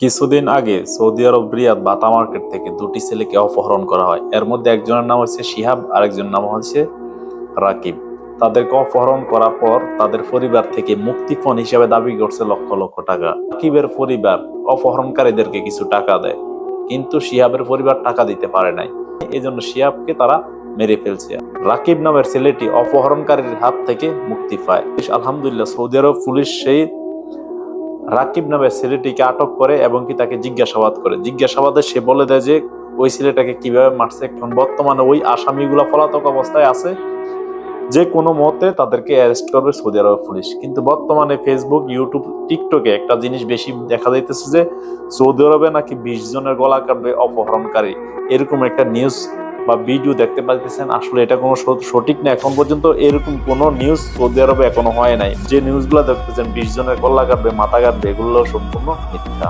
কিছুদিন আগে সৌদি আরব রিয়াদ বাতা মার্কেট থেকে দুটি ছেলেকে অপহরণ করা হয়। এর মধ্যে একজনের নাম হচ্ছে শিহাব, আরেকজনের নাম হচ্ছে রাকিব। তাদেরকে অপহরণ করার পর তাদের পরিবার থেকে মুক্তিপণ হিসেবে দাবি করছে লক্ষ লক্ষ টাকা। রাকিবের পরিবার অপহরণকারীদেরকে কিছু টাকা দেয়, কিন্তু শিহাবের পরিবার টাকা দিতে পারে নাই। এই জন্য শিহাবকে তারা মেরে ফেলছে। রাকিব নামের ছেলেটি অপহরণকারীর হাত থেকে মুক্তি পায়। আলহামদুলিল্লাহ, সৌদি আরব পুলিশ সেই রাকিব নামের ছেলেটিকে আটক করে এবং কি তাকে জিজ্ঞাসাবাদ করে। জিজ্ঞাসাবাদে সে বলে দেয় যে, ওই ছেলেটাকে কীভাবে মারছে এখন? বর্তমানে ওই আসামিগুলা পলাতক অবস্থায় আছে। যে কোনো মতে তাদেরকে অ্যারেস্ট করবে সৌদি আরব পুলিশ। কিন্তু বর্তমানে ফেসবুক ইউটিউব টিকটকে একটা জিনিস বেশি দেখা যাইতেছে যে, সৌদি আরবে নাকি বিশ জনের গলা কাটবে অপহরণকারী। এরকম একটা নিউজ বা ভিডিও দেখতে পাইতেছেন আসলে এটা কোনো সঠিক না। এখন পর্যন্ত এরকম কোনো নিউজ সৌদি আরবে এখনও হয় নাই। যে নিউজগুলো দেখতেছেন, বিশ জনের কল্লা কাটবে, মাথা কাটবে, এগুলো সম্পূর্ণ মিথ্যা।